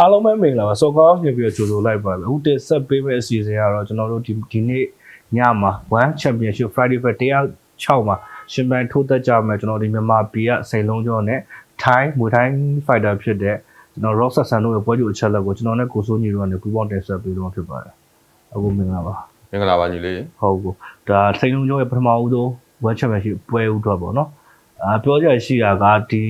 အားလုံးပဲမင်္ဂလာပါစောကောင်းပြန်ပြီးတော့ကြိုဆိုလိုက်ပါမယ်အခုတက်ဆက်ပေးမယ့်အစီအစဉ်ကတော့ကျွန်တော်တို့ဒီဒီနေ့ညမှာ1 Championship Friday Fest 106မှာရှင်ပန်ထိုးသက်ကြမယ်ကျွန်တော်ဒီမြန်မာပြည်ကစိန်လုံးကျော်နဲ့ထိုင်းမွေထိုင်း fighter ဖြစ်တဲ့ကျွန်တော် Rock Sasan တို့ရဲ့ပွဲကြိုအချက်လက်ကိုကျွန်တော်နဲ့ကိုစိုးညီတို့ကနေပူးပေါင်းတင်ဆက်ပေးလို့ဖြစ်ပါတယ်အခုမင်္ဂလာပါမင်္ဂလာပါညီလေးဟုတ်ကူဒါစိန်လုံးကျော်ရဲ့ပထမဦးဆုံး World Championship ပွဲဦးတော့ပေါ့နော် အာပြောကြရရှိတာကဒီ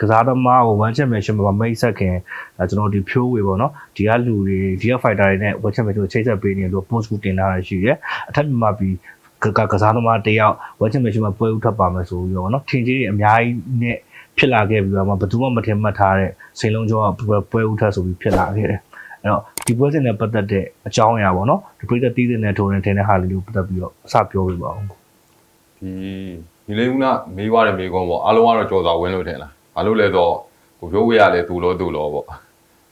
ကစားသမားကို One Championship မှာမိတ်ဆက်ခင်အဲကျွန်တော်ဒီဖြိုးဝေပေါ့နော်ဒီကလူတွေဒီက fighter တွေနဲ့ World Championship ကိုချိတ်ဆက်ပေးနေလို့ post ကိုတင်ထားရရှိတယ်အထက်မြန်မာပြည်ကကကစားသမားတယောက် World Championship မှာပွဲဦးထွက်ပါမယ်ဆိုပြီးတော့ပေါ့နော်ထင်ကြီးတွေအများကြီးနဲ့ဖြစ်လာခဲ့ပြီးတော့မှဘယ်သူမှမထင်မှတ်ထားတဲ့စိန်လုံးကျော်ကပွဲဦးထွက်ဆိုပြီးဖြစ်လာခဲ့တယ်အဲ့တော့ဒီပွဲစဉ်နဲ့ပတ်သက်တဲ့အကြောင်းအရာပေါ့နော်ဒီပြည်သက်တီးတဲ့နဲ့ထိုးနေတဲ့ဟာလေးကိုပတ်သက်ပြီးတော့အစပြောပြပါဦးဒီ ညီလေးကမေးွားတယ်မေးခွန်းပေါ့အားလုံးကတော့ကြော်စွာဝင်းလို့ထင်လားဘာလို့လဲဆိုတော့ကိုပြောဝေးရလဲသူလို့သူလို့ပေါ့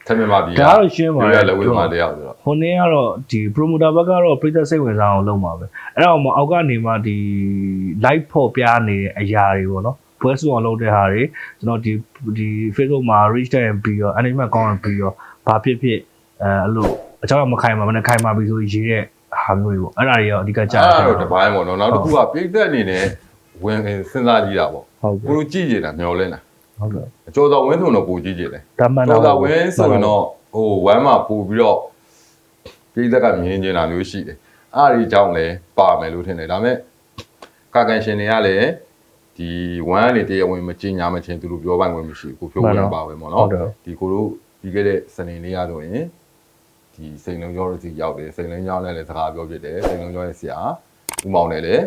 ထက်မြမပြီးဒါကတော့ရှင်းပါရရဲ့လဲဝေးမှတရားဆိုတော့ဟိုနေ့ကတော့ဒီ promoter ဘက်ကတော့ပြည်သက်စိတ်ဝင်စားအောင်လုပ်မှာပဲအဲ့တော့မှအောက်ကနေမှဒီ live ဖော်ပြနေတဲ့အရာတွေပေါ့နော်ပွဲစုအောင်လုပ်တဲ့ဟာတွေကျွန်တော်ဒီဒီ Facebook မှာ reach တဲ့ပြီးတော့ anime ကောင်းပြီးတော့ဘာဖြစ်ဖြစ်အဲအဲ့လိုအကြောင်းမခိုင်မှာမနဲ့ခိုင်မှာပြီးဆိုရေးတဲ့ဟာမျိုးတွေပေါ့အဲ့ဒါတွေရောအဓိကကြားအဲ့ဒါတော့တပိုင်းပေါ့နော်နောက်တစ်ခုကပြိသက်အနေနဲ့ ဝင်စဉ်းစားကြည့်တာပေါ့ဟုတ်ကိုကဲ့လိုကြည့်ကြတာမျောလင်းတာဟုတ်ကဲ့အကျော်စွာဝင်းဆိုတော့ကိုကြည့်ကြတယ်ဒါမှန်ကျော်စွာတော့ဝင်းဆိုရင်တော့ဟိုဝမ်းမှာပို့ပြီးတော့ပြိသက်ကမြင်နေတာမျိုးရှိတယ်အဲ့ဒီအကြောင်းလဲပါမယ်လို့ထင်တယ်ဒါပေမဲ့ကာကန်ရှင်တွေကလည်းဒီဝမ်းကနေတရားဝင်မကြင်ညာမချင်းသူတို့ပြောပိုင်ဝင်မရှိဘူးကိုဖြိုးဝင်ပါပဲပေါ့ဟုတ်နော်တယ်ဒီကိုတို့ပြီးခဲ့တဲ့စနေနေ့ရဆိုရင်ဒီစိန်လုံးကျော်တို့စီရောက်တယ်စိန်လုံးကျော်နဲ့လည်းစကားပြောဖြစ်တယ်စိန်လုံးကျော်ရဲ့ဆရာဦးမောင်နဲ့လည်း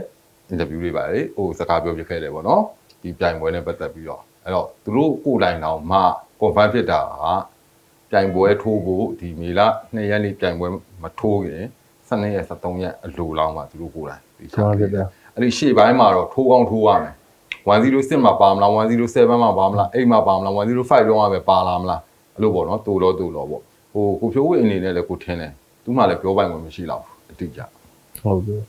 အင်တာဗျူးတွေပါတယ်ဟိုစကားပြောဖြစ်ခဲ့တယ်ပေါ့နော်ဒီပြိုင်ပွဲနဲ့ပတ်သက်ပြီးတော့အဲ့တော့သူတို့ကိုယ်တိုင်တော့မှ confirm ဖြစ်တာကပြိုင်ပွဲထိုးဖို့ဒီမေလ2ရက်နေ့ပြိုင်ပွဲမထိုးခင်12ရက်13ရက်အလိုလောက်မှသူတို့ကိုယ်တိုင်ဒီကျွန်တော်ဖြစ်တယ်အဲ့ဒီရှေ့ပိုင်းမှာတော့ထိုးကောင်းထိုးရမယ်106မှာပါမလား107မှာပါမလား8မှာပါမလား105တော့ပဲပါလာမလားအဲ့လိုပေါ့နော်တူတော့တူတော့ပေါ့ဟိုကိုဖြိုးဝေအနေနဲ့လည်းကိုထင်းတယ်သူမှလည်းပြောပိုင်ဝင်မရှိတော့ဘူးအတိအကျဟုတ်ကဲ့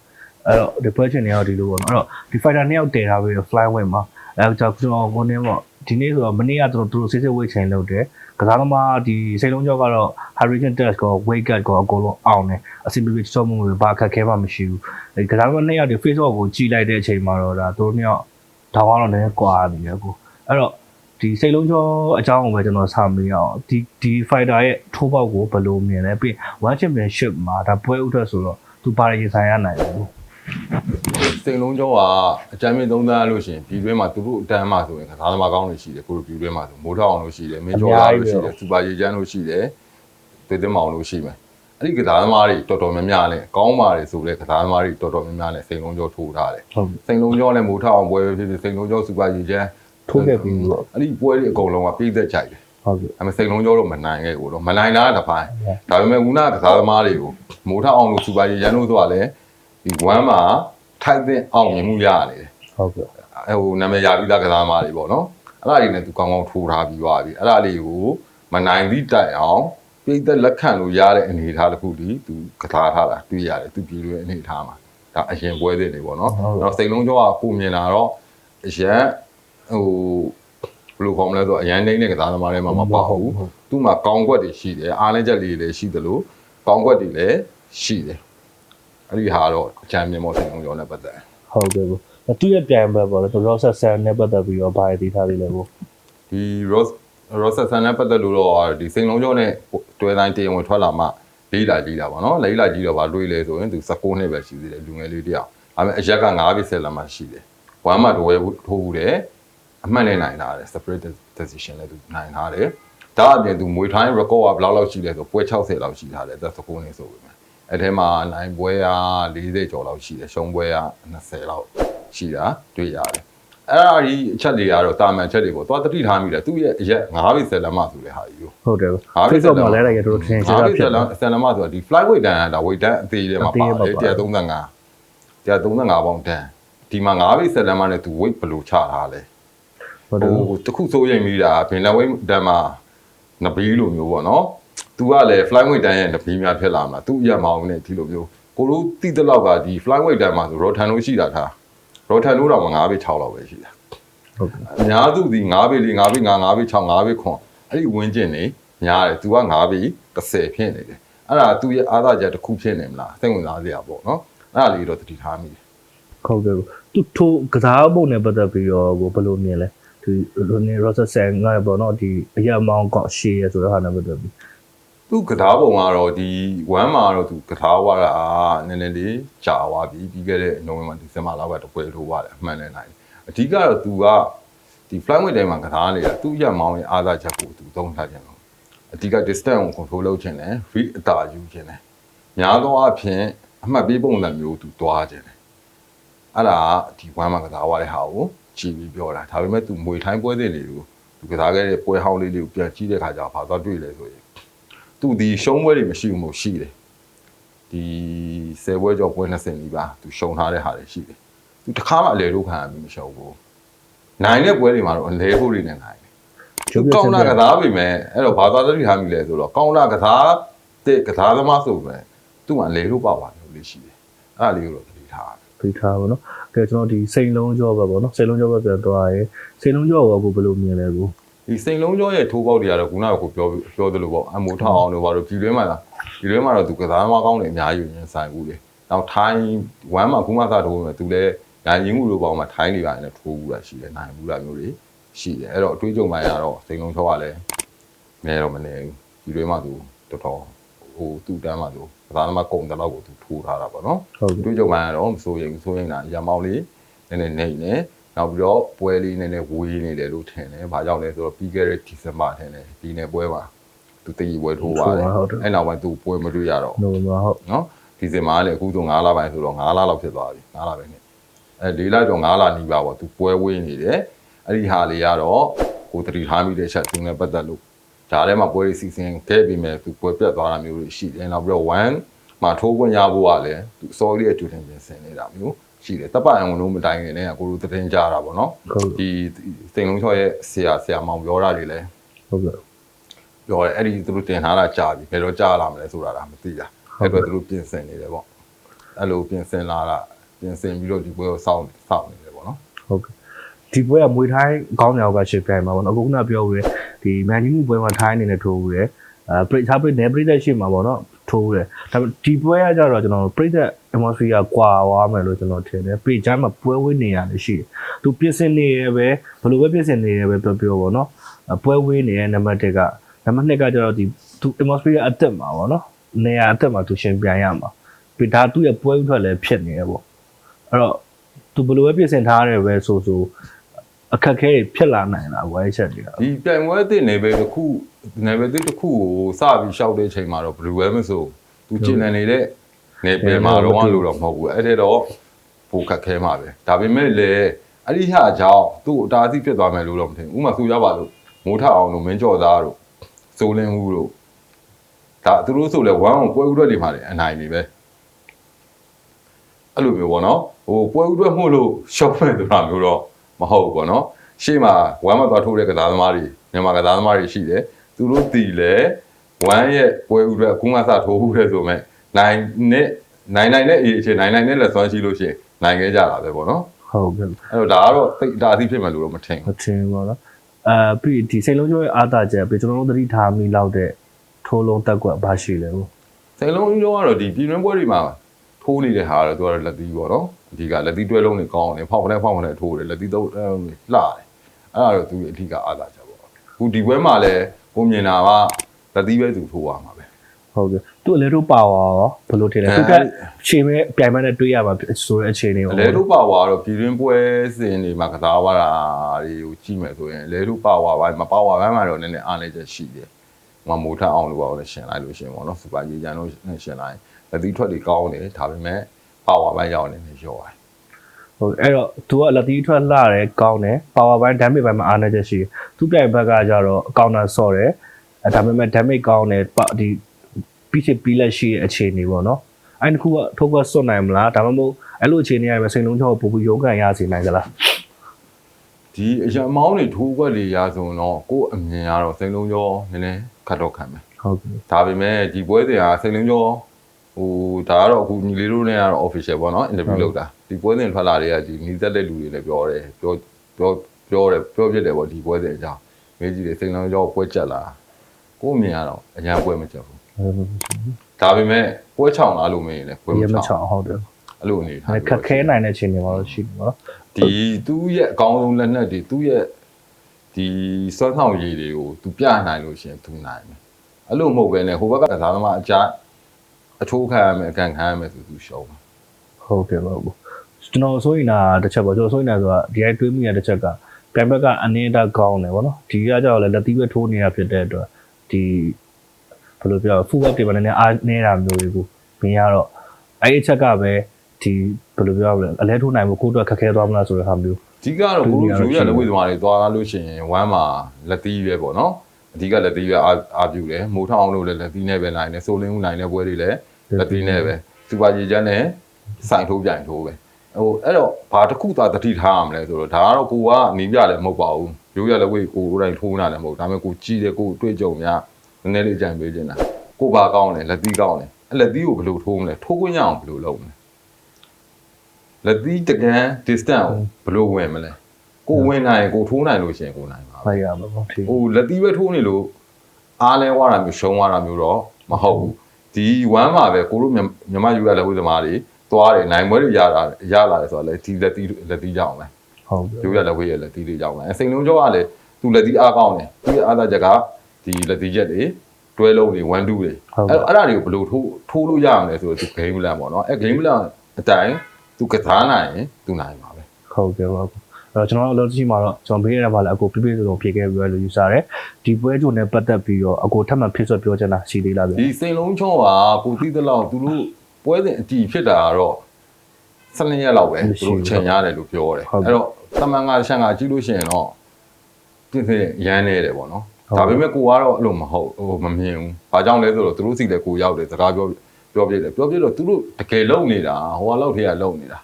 အဲ့တော့ဒီ question တွေကတော့ဒီလိုပေါ့နော်အဲ့တော့ဒီ fighter နှစ်ယောက်တည်ထားပြီးတော့ fly win မှာအဲ့တော့ကျွန်တော်ဟိုနေ့ပေါ့ဒီနေ့ဆိုတော့မနေ့ကသူတို့သူတို့စစ်စစ်ဝေးချိန်လုပ်တယ်ကစားသမားဒီစိတ်လုံးကြောက်ကတော့ hurricane test ကို weight cut ကိုအကုန်လုံးအောင်တယ်အစီအပြေချောမှုတွေဘာအခက်ခဲမှမရှိဘူးဒီကစားသမားနှစ်ယောက်ဒီ Facebook ကိုကြည့်လိုက်တဲ့အချိန်မှာတော့ဒါသူတို့နှစ်ယောက်ဒါကတော့လည်းနည်းနည်းကွာနေတယ်ကိုအဲ့တော့ဒီစိတ်လုံးကြောအကြောင်းကိုပဲကျွန်တော်စမေးအောင်ဒီဒီ fighter ရဲ့ထိုးပေါက်ကိုဘယ်လိုမြင်လဲပြီး one championship မှာဒါပွဲဥထွက်ဆိုတော့သူပါရင်ဆိုင်ရနိုင်တယ်လို့ စိန်လုံးကျောင်းကအကြမ်းမြင့်သုံးသပ်လို့ရှိရင်ဒီတွဲမှာသူတို့အတန်းမှာဆိုရင်ကစားသမားကောင်းတွေရှိတယ်ကိုလိုပြူတွဲမှာဆိုမိုးထောက်အောင်လို့ရှိတယ်မင်းကျော်လာလို့ရှိတယ်စူပါရေချမ်းလို့ရှိတယ်တေတင်မောင်လို့ရှိမယ်အဲ့ဒီကစားသမားတွေတော်တော်များများလဲကောင်းပါတယ်ဆိုတဲ့ကစားသမားတွေတော်တော်များများလဲစိန်လုံးကျော်ထိုးထားတယ်ဟုတ်စိန်လုံးကျော်နဲ့မိုးထောက်အောင်ပွဲဖြစ်ဖြစ်စိန်လုံးကျော်စူပါရေချမ်းထိုးခဲ့ပြီးတော့အဲ့ဒီပွဲတွေအကုန်လုံးကပြည့်သက်ကြိုက်တယ်ဟုတ်ကဲ့အမေစိန်လုံးကျော်တော့မနိုင်ခဲ့ဘူးတော့မနိုင်တာတစ်ပိုင်းဒါပေမဲ့ခုနကစားသမားတွေကိုမိုးထောက်အောင်လို့စူပါရေချမ်းလို့ဆိုတာလဲ ဒီဝမ်းမှာထိုက်တဲ့အောင်မြင်မှုရရတယ်ဟုတ်ကဲ့အဲဟိုနာမည်ရပြီးသားကစားသမားတွေပေါ့နော်အဲ့ဒါတွေနဲ့သူကောင်းကောင်းထိုးထားပြီးသွားပြီအဲ့ဒါလေးကိုမနိုင်သည့်တိုင်အောင်ပြိသက်လက်ခံလို့ရတဲ့အနေအထားတစ်ခုဒီသူကစားထားတာတွေ့ရတယ်သူပြည်ရဲ့အနေအထားမှာဒါအရင်ပွဲတွေနေပေါ့နော်တော့စိတ်လုံးကျော်ကပုံမြင်လာတော့အရန်ဟိုဘယ်လိုခေါ်မလဲဆိုအရန်နေတဲ့ကစားသမားတွေမှာမပေါ့ဘူးသူ့မှာကောင်းကွက်တွေရှိတယ်အားလည်းချက်လေးတွေလည်းရှိသလိုကောင်းကွက်တွေလည်းရှိတယ် အဲ့ဒီဟာတော့အချမ်းမြင်မောစိတ်လုံးကျော်နဲ့ပတ်သက်ဟုတ်ကဲ့ဘူးသူရဲ့ပြန်ဘက်ပေါ့လေသူ Rosa San နဲ့ပတ်သက်ပြီးတော့ဘာရည်တည်ထားသေးလဲဘူးဒီ Ross Ross ဆန်နဲ့ပတ်သက်လို့တော့ဒီစိန်လုံးကျော်နဲ့တွဲတိုင်းတရားဝင်ထွက်လာမှလေးလာကြည့်တာပေါ့နော်လေးလာကြည့်တော့ဗာတွေးလဲဆိုရင်သူ16နှစ်ပဲရှိသေးတယ်လူငယ်လေးတယောက်ဒါပေမဲ့အရက်က9ပြည့်ဆက်လာမှရှိတယ်ဝမ်းမှတဝဲထိုးဘူးတယ်အမှတ်နဲ့နိုင်လာတယ် separate decision လည်းသူနိုင်ထားတယ်ဒါအပြင်သူမွေထိုင်း record ကဘယ်လောက်လောက်ရှိလဲဆိုပွဲ60လောက်ရှိထားတယ်သက်16နှစ်ဆိုပေမဲ့ အဲထဲမှာနိုင်ပွဲက40ကျော်လောက်ရှိတယ်ရှုံးပွဲက20လောက်ရှိတာတွေ့ရတယ်အဲ့ဒါကြီးအချက်တွေကတော့တာမန်ချက်တွေပေါ့သွားတတိထားမိတယ်သူ့ရဲ့အရက်9ဘိဆယ်လမ်းမဆိုတဲ့ဟာကြီးကိုဟုတ်တယ်9ဘိ Facebook မှာလဲလိုက်ရတော့ထင်ရှား9တာဘိဖြဆစ်ယ်တယ်လမ်းဆယ်လမ်းမဆိုတာဒီ flight weight တန်းဒါ weight တန်းအသေးလေးမှာပါအသေးပါပါတယ်135 135ပေါင်တန်းဒီမှာ9ဘိဆယ်လမ်းမနဲ့သူ weight ဘယ်လိုချထားလဲဟုတ်တယ်ဟိုတခုစိုးရိမ်မိတာဘင်လက် weight တန်းမှာနဘီလိုမျိုးပေါ့နော် သူကလည်း flight weight တန်းရဲ့နဘီများဖြစ်လာမှာသူအရက်မောင်းနဲ့ဒီလိုမျိုးကိုလိုတိတလောက်ကဒီ flight weight တန်းမှာဆို rotan လို့ရှိတာထား rotan လို့တော့9ဘိ6လောက်ပဲရှိတာဟုတ်ကဲ့အများစုဒီ9ဘေးလေး9ဘေး9 9ဘေး6 9ဘေး9အဲ့ဒီဝင်းကျင်နေညားတယ် तू က9ပြီး30ဖြစ်နေတယ်အဲ့ဒါ तू ရဲ့အားသာချက်တစ်ခုဖြစ်နေမလားစိတ်ဝင်စားစရာပေါ့နော်အဲ့ဒါလေးတော့တတိထားမိတယ်ဟုတ်ကဲ့သူထိုးကစားပုံနဲ့ပတ်သက်ပြီးတော့ကိုဘယ်လိုမြင်လဲဒီလိုနေ Rosa Sen ကပေါ့နော်ဒီအရက်မောင်းကောက်ရှေးရဆိုတော့ဟာနဲ့ပတ်သက်ပြီး သူ့ကထားပုံကတော့ဒီ1မှာတော့သူကထားဝါတာနည်းနည်းလေးကြာသွားပြီပြီးခဲ့တဲ့နိုဝင်ဘာဒီဇင်ဘာလောက်ကတပွဲထိုးသွားတယ်အမှန်နဲ့နိုင်အဓိကတော့သူကဒီ flyweight တိုင်းမှာကထားနေတာသူ့ရမောင်းရဲ့အားသာချက်ကိုသူသုံးထားခြင်းလို့အဓိက distance ကို control လုပ်ခြင်းနဲ့ free အတာယူခြင်းနဲ့များသောအားဖြင့်အမှတ်ပေးပုံစံမျိုးသူတွားခြင်းနဲ့အဲ့ဒါဒီ1မှာကထားသွားတဲ့ဟာကိုကြည့်ပြီးပြောတာဒါပေမဲ့သူမွေထိုင်းပွဲစဉ်တွေကိုသူကစားခဲ့တဲ့ပွဲဟောင်းလေးတွေကိုပြန်ကြည့်တဲ့အခါကျတော့ဘာသာတွေ့လဲဆိုရင် သူဒီရှုံးပွဲတွေမရှိဘူးမို့ရှိတယ်ဒီ10ပွဲကျော်ပွဲ20နီးပါသူရှုံးထားတဲ့ဟာတွေရှိတယ်သူတစ်ခါမှအလဲလို့ခံရပြီးမရှုံးဘူးနိုင်တဲ့ပွဲတွေမှာတော့အလဲဖို့တွေနဲ့နိုင်တယ်သူကောင်းတာကစားပြီမဲ့အဲ့တော့ဘာသာသတိထားမိလဲဆိုတော့ကောင်းတာကစားတဲ့ကစားသမားဆိုပဲသူ့မှာလဲလို့ပါပါလို့လေးရှိတယ်အဲ့ဒါလေးကိုတော့သတိထားရတယ်ဖိထားပါတော့ကဲကျွန်တော်ဒီစိန်လုံးကြောပဲပေါ့နော်စိန်လုံးကြောပဲပြန်သွားရဲစိန်လုံးကြောကိုကိုဘယ်လိုမြင်လဲကို ဒီစိန်လုံးကျော်ရဲ့ထိုးပေါက်တွေကတော့ခုနကကိုပြောပြောသလိုပေါ့အမိုးထောက်အောင်လို့ဘာလို့ပြည်တွင်းမှာလားပြည်တွင်းမှာတော့သူကစားသမားကောင်းတယ်အများကြီးရင်ဆိုင်ဘူးလေနောက်ထိုင်းဝမ်းမှာခုမှသာထိုးမယ်သူလည်းညာရင်းမှုလိုပေါ့မှာထိုင်းနေပါရင်ထိုးဘူးတာရှိတယ်နိုင်ဘူးတာမျိုးတွေရှိတယ်အဲ့တော့အတွေးကြုံမှရတော့စိန်လုံးကျော်ကလည်းမဲတော့မနေဘူးပြည်တွင်းမှာသူတော်တော်ဟိုသူ့တန်းမှာသူကစားသမားကုန်တဲ့လောက်ကိုသူထိုးထားတာပေါ့နော်ဟုတ်ကဲ့တွေ့ကြုံမှရတော့မစိုးရင်မစိုးရင်တာရမောင်လေးနည်းနည်းနေနေ နောက်ပြီးတော့ပွဲလေးနည်းနည်းဝေးနေတယ်လို့ထင်တယ်။ဘာကြောင့်လဲဆိုတော့ပြီးခဲ့တဲ့ဒီဇင်ဘာထင်တယ်ဒီနေ့ပွဲမှာသူတည်ပွဲထိုးပါတယ်။အဲ့နောက်ပိုင်းသူပွဲမတွေ့ရတော့နိုဝင်ဘာဟုတ်နော်ဒီဇင်ဘာကလည်းအခုဆို9လပိုင်းဆိုတော့9လလောက်ဖြစ်သွားပြီ9လပဲနဲ့အဲ၄လကျော်9လနီးပါပေါ့သူပွဲဝေးနေတယ်။အဲ့ဒီဟာလေးကတော့ကိုတတိထားမိတဲ့ချက်သူနဲ့ပတ်သက်လို့ဒါထဲမှာပွဲတွေစီစဉ်ခဲ့ပြီးမဲ့သူပွဲပြတ်သွားတာမျိုးတွေရှိတယ်။နောက်ပြီးတော့1မှာထိုးခွင့်ရဖို့ကလည်းသူစော်လေးအတူတင်ပြင်ဆင်နေတာမျိုး ရှိတယ်တပ်ပံဝင်လို့မတိုင်ခင်နဲ့ကိုလိုတင်ကြတာပေါ့နော်ဟုတ်ဒီစိန်လုံးချော့ရဲ့ဆရာဆရာမောင်ပြောတာတွေလည်းဟုတ်ကဲ့ပြောတယ်အဲ့ဒီသူတို့တင်ထားတာကြာပြီဘယ်တော့ကြာလာမလဲဆိုတာတော့မသိတာအဲ့တော့သူတို့ပြင်ဆင်နေတယ်ပေါ့အဲ့လိုပြင်ဆင်လာတာပြင်ဆင်ပြီးတော့ဒီပွဲကိုစောင့်စောင့်နေတယ်ပေါ့နော်ဟုတ်ကဲ့ဒီပွဲကမွေထိုင်းကောင်းမြောက်ကရှစ်ပြိုင်မှာပေါ့နော်အခုကပြောရဲဒီမန်ကြီးမှုပွဲမှာထိုင်းအနေနဲ့ထိုးရဲအဲပရိသတ်ပရိနေပရိသတ်ရှိမှာပေါ့နော် ထိုးရဲဒါပေမဲ့ဒီပွဲကကြတော့ကျွန်တော်ပရိသတ် atmosphere ကွာသွားမယ်လို့ကျွန်တော်ထင်တယ်ပြည်ချမ်းမှာပွဲဝေးနေရတယ်ရှိတယ်သူပြစ်စင်နေရပဲဘယ်လိုပဲပြစ်စင်နေရပဲပြောပြောပေါ့နော်ပွဲဝေးနေတဲ့နံပါတ်1ကနံပါတ်2ကကြတော့ဒီသူ atmosphere အသက်မှာပေါ့နော်နေရာအသက်မှာသူရှင်ပြန်ရမှာပြီးဒါသူ့ရဲ့ပွဲဥထွက်လည်းဖြစ်နေရပေါ့အဲ့တော့သူဘယ်လိုပဲပြင်ဆင်ထားရတယ်ပဲဆိုဆို အခက်အခဲတွေဖြစ်လာနိုင်တာဝဲချက်တွေကဒီပြိုင်ပွဲတစ်နေပဲတစ်ခုနေပဲတစ်တစ်ခုကိုစပြီးရှောက်တဲ့အချိန်မှာတော့ဘယ်လိုပဲမဆိုသူကျင်နေနေတဲ့နေပဲမှာတော့လို့တော့မဟုတ်ဘူးအဲ့ဒါတော့ပိုခက်ခဲမှာပဲဒါပေမဲ့လည်းအဲ့ဒီဟာကြောင့်သူ့အတားအဆီးဖြစ်သွားမယ်လို့တော့မထင်ဘူးဥပမာဆိုကြပါလို့မိုးထအောင်လို့မင်းကြော်သားတို့စိုးလင်းဦးတို့ဒါသူတို့ဆိုလဲဝမ်းအောင်ပွဲဥရွက်တွေမှာလည်းအနိုင်နေပဲအဲ့လိုမျိုးပေါ့နော်ဟိုပွဲဥရွက်မှုလို့ရှော့မဲ့ဆိုတာမျိုးတော့ မဟုတ်ဘူးပေါ့နော်ရှေ့မှာဝမ်းမသွားထိုးတဲ့ကစားသမားတွေမြန်မာကစားသမားတွေရှိတယ်သူတို့တီလဲဝမ်းရဲ့ပွဲဥရွက်အခုမှစထိုးဘူးတဲ့ဆိုမဲ့နိုင်နဲ့နိုင်နိုင်နဲ့အေးအချင်းနိုင်နိုင်နဲ့လက်စွမ်းရှိလို့ရှိရင်နိုင်ခဲ့ကြတာပဲပေါ့နော်ဟုတ်ကဲ့အဲ့တော့ဒါကတော့သိအတားအဆီးဖြစ်မယ်လို့တော့မထင်မဘူးထင်ပါတော့အဲပြီးဒီစိတ်လုံးကျော်ရဲ့အာသာချက်ပြီးကျွန်တော်တို့သတိထားမိလောက်တဲ့ထိုးလုံးတက်ကွက်ဘာရှိလဲဟုတ်စိန်လုံးကြီးတော့ကတော့ဒီပြည်တွင်းပွဲတွေမှာ ထိုးနေတဲ့ဟာတော့သူကတော့လက်သီးပေါ့နော်အဓိကလက်သီးတွဲလုံးတွေကောင်းတယ်ဖောက်ဖလဲဖောက်ဖလဲထိုးတယ်လက်သီးတော့လှတယ်အဲ့ဒါတော့သူအဓိကအားသာချက်ပေါ့အခုဒီပွဲမှာလည်းကိုမြင်တာကလက်သီးပဲသူထိုးရမှာပဲဟုတ်ကဲ့သူ့အလဲတို့ပါဝါရောဘယ်လိုထင်လဲသူကချိန်မဲ့ပြိုင်မဲ့နဲ့တွေးရမှာဆိုတဲ့အခြေအနေအပေါ့လဲတို့ပါဝါတော့ပြည်တွင်းပွဲစဉ်တွေမှာကစားသွားတာတွေကိုကြည့်မယ်ဆိုရင်အလဲတို့ပါဝါပိုင်းမပါဝါပိုင်းမှာတော့နည်းနည်းအားနည်းချက်ရှိတယ် မမိုးထအောင်လို့ပါလို့ရှင်လိုက်လို့ရှင်ပေါ့နော်စူပါကြီးကြံလို့ရှင်လိုက်လက်သီးထွက်တွေကောင်းတယ်ဒါပေမဲ့ပါဝါပိုင်းရောက်နေနေရောတယ်ဟုတ်အဲ့တော့သူကလက်တီးထွက်လှတယ်ကောင်းတယ်ပါဝါပိုင်း damage ပိုင်းမှာအားနည်းချက်ရှိတယ်သူပြိုင်ဘက်ကကြတော့အကောင့်တာဆော့တယ်အဲဒါပေမဲ့ damage ကောင်းတယ်ပဒီပြီးချစ်ပြီးလက်ရှိတဲ့အခြေအနေပေါ့နော်အဲ့ဒီတစ်ခုကထုတ်ကစွတ်နိုင်မလားဒါမှမဟုတ်အဲ့လိုအခြေအနေရပဲစိန်လုံးချောပူပူယောဂန်ရစေနိုင်ကြလားဒီအရာမောင်းတွေထိုးခွက်တွေရာဆိုတော့ကို့အမြင်ကတော့စိန်လုံးကျော်နည်းနည်း ခတ်တော့ခံမယ်ဟုတ်ကဲ့ဒါပေမဲ့ဒီပွဲစဉ်ကစိန်လုံးကျော်ဟိုဒါကတော့အခုညီလေးတို့နဲ့ကတော့ official ပေါ့နော် interview လုပ်တာဒီပွဲစဉ်ထွက်လာတွေကဒီနီးသက်တဲ့လူတွေလည်းပြောတယ်ပြောပြောပြောတယ်ပြောပြတယ်ပေါ့ဒီပွဲစဉ်အကြောင်းမေးကြည့်တယ်စိန်လုံးကျော်ပွဲချက်လာကိုကို့အမြင်ကတော့အရန်ပွဲမချက်ဘူးဒါပေမဲ့ပွဲချောင်လာလို့မင်းလည်းပွဲမရေမချောင်ချောင်ဟုတ်တယ်အဲ့လိုအနေထားခက်ခဲနိုင်တဲ့အခြေအနေမှာတော့ရှိတယ်ပေါ့နော်ဒီသူ့ရဲ့အကောင်းဆုံးလက်နက်တွေသူ့ရဲ့ ဒီစွမ်းဆောင်ရည်တွေကိုသူပြနိုင်လို့ရှရင်သူနိုင်မယ်အဲ့လိုမဟုတ်ပဲねဟိုဘက်ကကစားသမားအကြအချိုးခံရမယ်အကန်ခံရမယ်ဆိုသူရှုံးတယ်ဟုတ်ကဲ့ပါဘူးကျွန်တော်ဆိုရင်တော့တစ်ချက်ပေါ့ကျွန်တော်ဆိုရင်တော့ဆိုတာဒီအိုက်တွေးမိရတဲ့ချက်ကပြိုင်ဘက်ကအနည်းတာကောင်းတယ်ပေါ့နော်ဒီကကြောက်လည်းလက်သီးပဲထိုးနေတာဖြစ်တဲ့အတွက်ဒီဘယ်လိုပြောဖူဝက်တွေမှာလည်းအားနေတာမျိုးတွေကိုမြင်ရတော့အဲ့ဒီအချက်ကပဲဒီဘယ်လိုပြောရမလဲအလဲထိုးနိုင်ဖို့ကိုယ့်အတွက်ခက်ခဲသွားမလားဆိုတဲ့ဟာမျိုးအ ဓိကတော့ကိုလိုယူရလက်ဝဲသမားတွေသွားလို့ရှိရင်ဝမ်းမှာလက်သီးပဲပေါ့နော်အဓိကလက်သီးပဲအာအာပြုတယ်မိုးထောင်အောင်လို့လည်းလက်သီးနဲ့ပဲနိုင်တယ်ဆိုလင်းဦးနိုင်တဲ့ပွဲတွေလည်းလက်သီးနဲ့ပဲစူပါဂျီချန်နဲ့စိုင်ထိုးပြိုင်ထိုးပဲဟိုအဲ့တော့ဘာတစ်ခုသာတတိထားရမလဲဆိုတော့ဒါကတော့ကိုကနေပြလည်းမဟုတ်ပါဘူးရိုးရလက်ဝဲကိုကိုတိုင်းထိုးနာလည်းမဟုတ်ဒါပေမဲ့ကိုကြည်တယ်ကိုတွေ့ကြုံများနည်းနည်းလေးကြံပေးနေတာကိုဘာကောင်းလဲလက်သီးကောင်းတယ်အဲ့လက်သီးကိုဘယ်လိုထိုးမလဲထိုးခွင့်ရအောင်ဘယ်လိုလုပ်မလဲ လက်သီးတကန် distance ကိုဘယ်လိုဝင်မလဲကိုဝင်နိုင်ရင်ကိုထိုးနိုင်လို့ရှိရင်ကိုနိုင်ပါဖိုက်ရမှာပေါ့ဒီဟိုလက်သီးပဲထိုးနေလို့အားလဲဝါတာမျိုးရှုံးသွားတာမျိုးတော့မဟုတ်ဘူးဒီဝမ်းမှာပဲကိုတို့မြမယူရလက်ဝဲသမားတွေသွားတယ်နိုင်ပွဲတွေရတာရလာတယ်ဆိုတော့လေဒီလက်သီးလက်သီးကြောင်းပဲဟုတ်ကဲ့ယူရလက်ဝဲရဲ့လက်သီးတွေကြောင်းပဲအစိန်လုံးကျော်ကလည်းသူလက်သီးအားကောင်းတယ်သူရဲ့အားသာချက်ကဒီလက်သီးချက်တွေတွဲလုံးတွေ1 2တွေအဲ့အဲ့ဒါတွေကိုဘယ်လိုထိုးထိုးလို့ရအောင်လဲဆိုတော့သူ game plan ပေါ့နော်အဲ့ game plan အတိုင်း သူကစားနိုင်ရင်သူနိုင်ပါပဲဟုတ်ကဲ့ပါဘူးအဲ့တော့ကျွန်တော်တို့အလုပ်ကြီးမှာတော့ကျွန်တော်ဘေးရတာပါလဲအကိုပြပြစုံဖြေခဲ့ပြီးတော့လို့ယူဆတယ်ဒီပွဲကြိုနဲ့ပတ်သက်ပြီးတော့အကိုထပ်မံဖြစ်ဆွပြောချင်တာရှိသေးလားဗျဒီစိန်လုံးချောကကိုသိသလောက်သူတို့ပွဲစဉ်အတီဖြစ်တာကတော့12ရက်လောက်ပဲသူတို့အချိန်ရတယ်လို့ပြောတယ်အဲ့တော့တမန်ကရှန်ကကြည့်လို့ရှိရင်တော့ပြင်းပြင်းရမ်းနေတယ်ပေါ့နော်ဒါပေမဲ့ကိုကတော့အဲ့လိုမဟုတ်ဟိုမမြင်ဘူးဘာကြောင့်လဲဆိုတော့သူတို့စီလည်းကိုရောက်တယ်စကားပြော ပြောပြတယ်ပြောပြတော့သူတို့တကယ်လုံနေတာဟိုကလောက်ထဲကလုံနေတာ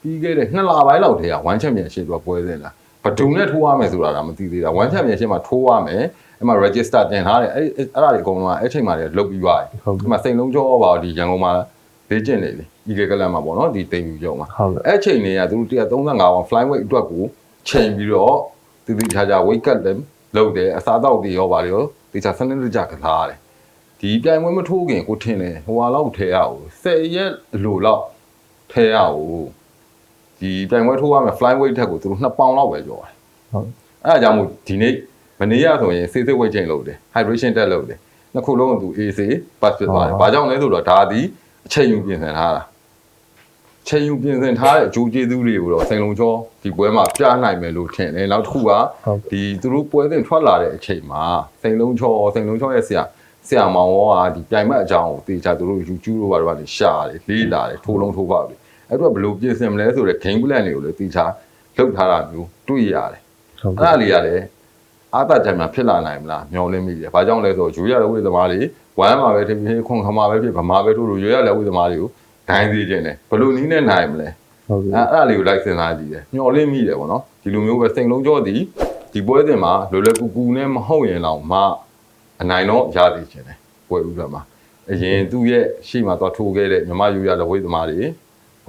ပြီးခဲ့တဲ့နှစ်လပိုင်းလောက်ထဲကဝမ်းချန်ပီယံရှစ်တော့ပွဲစဉ်လားဘဒုံနဲ့ထိုးရမယ်ဆိုတာတော့မသိသေးတာဝမ်းချန်ပီယံရှစ်မှာထိုးရမယ်အဲ့မှာ register တင်ထားတယ်အဲ့အဲ့အဲ့ဒါတွေအကုန်လုံးကအဲ့ချိန်မှာလည်းလုတ်ပြီးသွားပြီဟုတ်ဒီကဲ့မှာစိန်လုံးကျော်ပါဒီရန်ကုန်မှာလေ့ကျင့်နေပြီဒီကေကလန်မှာပေါ့နော်ဒီတိမ်ပြူကျော်မှာဟုတ်ကဲ့အဲ့ချိန်တွေကသူတို့135ပေါင် fly weight အတွက်ကိုချိန်ပြီးတော့တတိချာချာ weight cut လည်းလုပ်တယ်အစားအသောက်တွေရောပါလေရောတေချာစနစ်တကျကစားရတယ် ဒီပြိုင်ပွဲမထိုးခင်ကိုထင်တယ်ဟိုဟာလောက်ထဲရအောင်10ရက်အလိုလောက်ထဲရအောင်ဒီပြိုင်ပွဲထိုးရမယ် fly weight ထက်ကိုသူတို့2ပေါင်လောက်ပဲကျော်တယ်ဟုတ်အဲ့ဒါကြောင့်မို့ဒီနေ့မနေ့ရဆိုရင်စေးစေးဝိတ်ချိန်လုပ်တယ် hydration တက်လုပ်တယ်နှစ်ခုလုံးကသူ AC pass ဖြစ်သွားတယ်။ဘာကြောင့်လဲဆိုတော့ဒါဒီအချိန်ယူပြင်ဆင်ထားတာ။ချိန်ယူပြင်ဆင်ထားတဲ့အကျိုးကျေးဇူးတွေကိုတော့စိန်လုံးချောဒီပွဲမှာပြနိုင်မယ်လို့ထင်တယ်။နောက်တစ်ခုကဟုတ်ကဲ့ဒီသူတို့ပွဲစဉ်ထွက်လာတဲ့အချိန်မှာစိန်လုံးချောစိန်လုံးချောရဲ့ဆရာ ဆရာမောင်ရောကဒီပြိုင်မက်အကြောင်းကိုတေချာသူတို့ YouTube တို့ဘာတွေကနေရှာတယ်လေးလာတယ်ထိုးလုံးထိုးပါပြီ။အဲ့တော့ဘယ်လိုပြင်ဆင်မလဲဆိုတော့ game plan တွေကိုလည်းတေချာလုပ်ထားတာမျိုးတွေ့ရတယ်။ဟုတ်အဲ့ကဲ့ဒါလေးကလည်းအာသာချက်များဖြစ်လာနိုင်မလားမျောလင်းမိတယ်။ဘာကြောင့်လဲဆိုတော့ဂျူရတဲ့ဝိသမားတွေဝမ်းမှာပဲထင်ဖြစ်ခွန်ခမာပဲဖြစ်ဗမာပဲတို့တို့ရွရတဲ့ဝိသမားတွေကိုဒိုင်းသေးခြင်းတယ်ဘလို့နီးနဲ့နိုင်မလဲဟုတ်ကဲ့အဲ့အဲ့ဒါလေးကိုလိုက်စဉ်းစားကြည့်တယ်မျောလင်းမိတယ်ပေါ့နော်ဒီလိုမျိုးပဲစိန်လုံးကြောသည်ဒီပွဲစဉ်မှာလွယ်လွယ်ကူကူနဲ့မဟုတ်ရင်တော့မှ အနိုင်တော့ရသေးခြင်းတယ်ပွဲဥပမာအရင်သူ့ရဲ့ရှေ့မှာသွားထိုးခဲ့တဲ့မြမယူရတဲ့ဝိသမားတွေ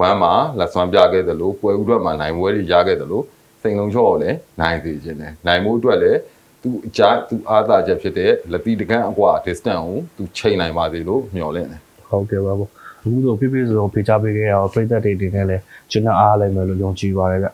ဝမ်းမှာလက်စွမ်းပြခဲ့တယ်လို့ပွဲဥပမာနိုင်ပွဲတွေရခဲ့တယ်လို့စိန်လုံးချောကိုလည်းနိုင်သေးခြင်းတယ်နိုင်မှုအတွက်လည်းသူအကြသူအားသာချက်ဖြစ်တဲ့လက်တီတကန်းအကွာ distance ကိုသူချိန်နိုင်ပါသေးလို့မျှော်လင့်တယ်ဟုတ်ကဲ့ပါဘူးအခုဆိုပြပြစုံဖြေချပေးခဲ့ရအောင်ပြည်သက်တွေတင်နေလဲကျွန်တော်အားလိုက်မယ်လို့ယုံကြည်ပါတယ်ဗျ